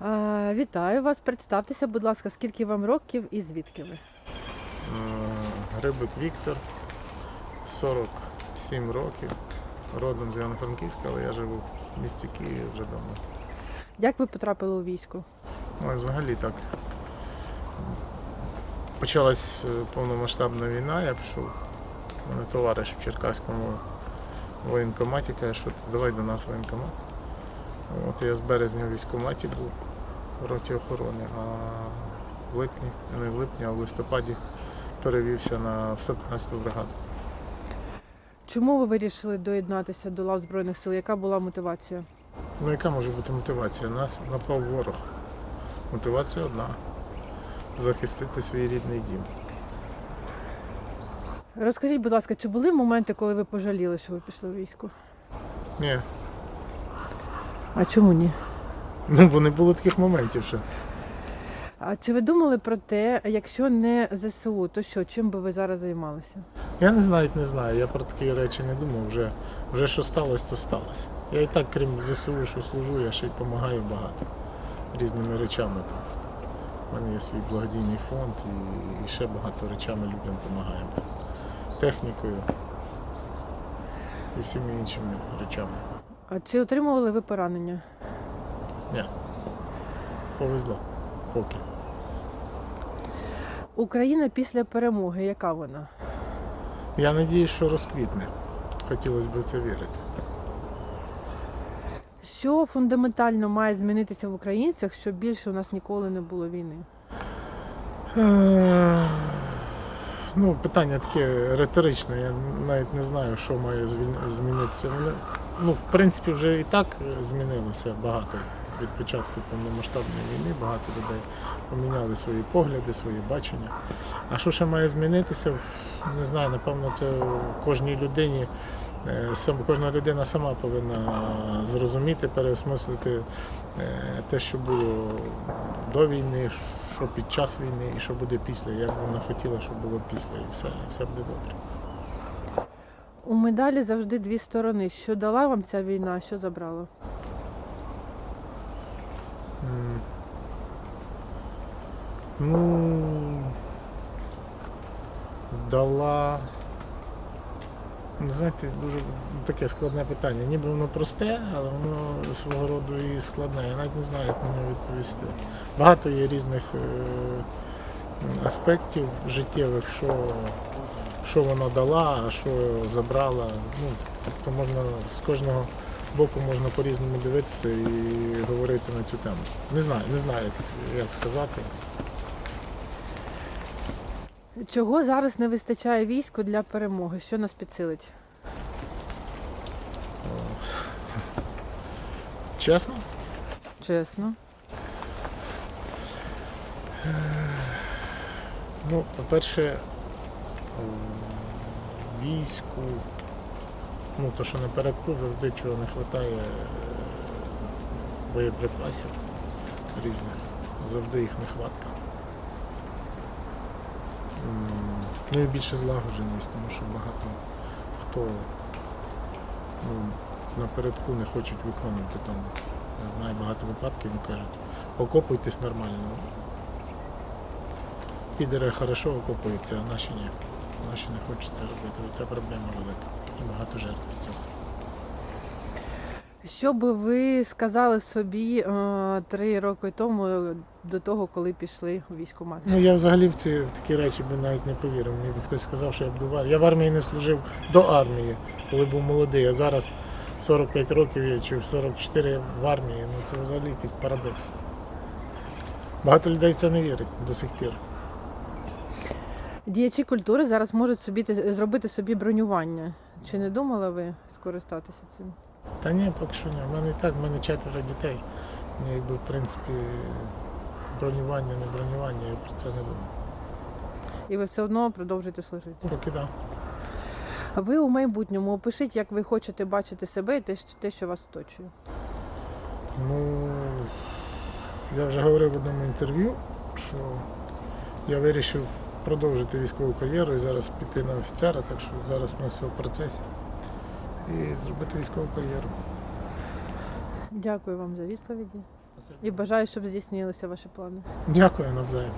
Вітаю вас. Представтеся, будь ласка, скільки вам років і звідки ви? Е, Грибик Віктор, 47 років, родом з Івано-Франківська, але я живу в місті Києві вже давно. Як ви потрапили у військо? Ну взагалі так. Почалась е, повномасштабна війна, я пішов. Мене товариш в Черкаському воєнкоматі каже, що давай до нас воєнкомат. От я з березня в військкоматі був в роті охорони, а в липні, не в липні, а в листопаді перевівся на в 115 бригаду. Чому ви вирішили доєднатися до лав Збройних сил? Яка була мотивація? Ну яка може бути мотивація? Нас напав ворог. Мотивація одна. Захистити свій рідний дім. Розкажіть, будь ласка, чи були моменти, коли ви пожаліли, що ви пішли у військо? Ні. А чому ні? Ну, бо не було таких моментів ще. А чи ви думали про те, якщо не ЗСУ, то що, чим би ви зараз займалися? Я не знаю, не знаю. Я про такі речі не думав. Вже, вже що сталося, то сталося. Я і так, крім ЗСУ, що служу, я ще й допомагаю багато різними речами. Там. У мене є свій благодійний фонд і, і ще багато речами людям допомагаємо. Технікою і всіми іншими речами. А чи отримували ви поранення? Ні. Повезло. Поки. Україна після перемоги, яка вона? Я надіюсь, що розквітне. Хотілося б в це вірити. Що фундаментально має змінитися в українцях, щоб більше у нас ніколи не було війни? Е, Ну, питання таке риторичне. Я навіть не знаю, що має змінитися. Ну, в принципі, вже і так е, змінилося багато. Від початку повномасштабної війни багато людей поміняли свої погляди, свої бачення. А що ще має змінитися? Не знаю, напевно, це кожній людині. е, Кожна людина сама повинна зрозуміти, переосмислити е, те, що було до війни, що під час війни і що буде після, як вона хотіла, щоб було після, і все, і все буде добре. У медалі завжди дві сторони. Що дала вам ця війна, що забрала? Ну дала. Ну, знаєте, дуже таке складне питання. Ніби воно просте, але воно свого роду і складне. Я навіть не знаю, як на нього відповісти. Багато є різних е, аспектів життєвих, що, що вона дала, а що забрала. Ну, тобто можна з кожного боку можна по-різному дивитися і говорити на цю тему. Не знаю, не знаю, як, сказати. Чого зараз не вистачає війську для перемоги? Що нас підсилить? Чесно? Чесно. Ну, по-перше, війську, ну то, що напередку завжди чого не вистачає боєприпасів різних, завжди їх нехватка. М, Ну і більше злагодженість, тому що багато хто ну, напередку не хочуть виконувати там. Я знаю багато випадків, вони кажуть, окопуйтесь нормально. Підери хорошо окопуються, а наші ні. Наші не хочуть це робити. Оця проблема велика. І багато жертв від цього. Що би ви сказали собі е, три роки тому до того, коли пішли у військкомат? Ну я взагалі в ці в такі речі би навіть не повірив. Мені би хтось сказав, що я буду в армії. Я в армії не служив до армії, коли був молодий, а зараз 45 років я чи в 44 в армії. Ну це взагалі якийсь парадокс. Багато людей в це не вірить до сих пір. Діячі культури зараз можуть собі зробити собі бронювання. Чи не думали ви скористатися цим? Та ні, поки що ні. У мене і так, в мене четверо дітей. Мені якби в принципі бронювання, не бронювання, я про це не думав. І ви все одно продовжуєте служити. Поки да. А ви у майбутньому опишіть, як ви хочете бачити себе і те, що- те, що вас оточує. Ну, я вже говорив в одному інтерв'ю, що я вирішив продовжити військову кар'єру і зараз піти на офіцера, так що зараз у нас все в процесі. І зробити військову кар'єру. Дякую вам за відповіді. І бажаю, щоб здійснилися ваші плани. Дякую навзаєм.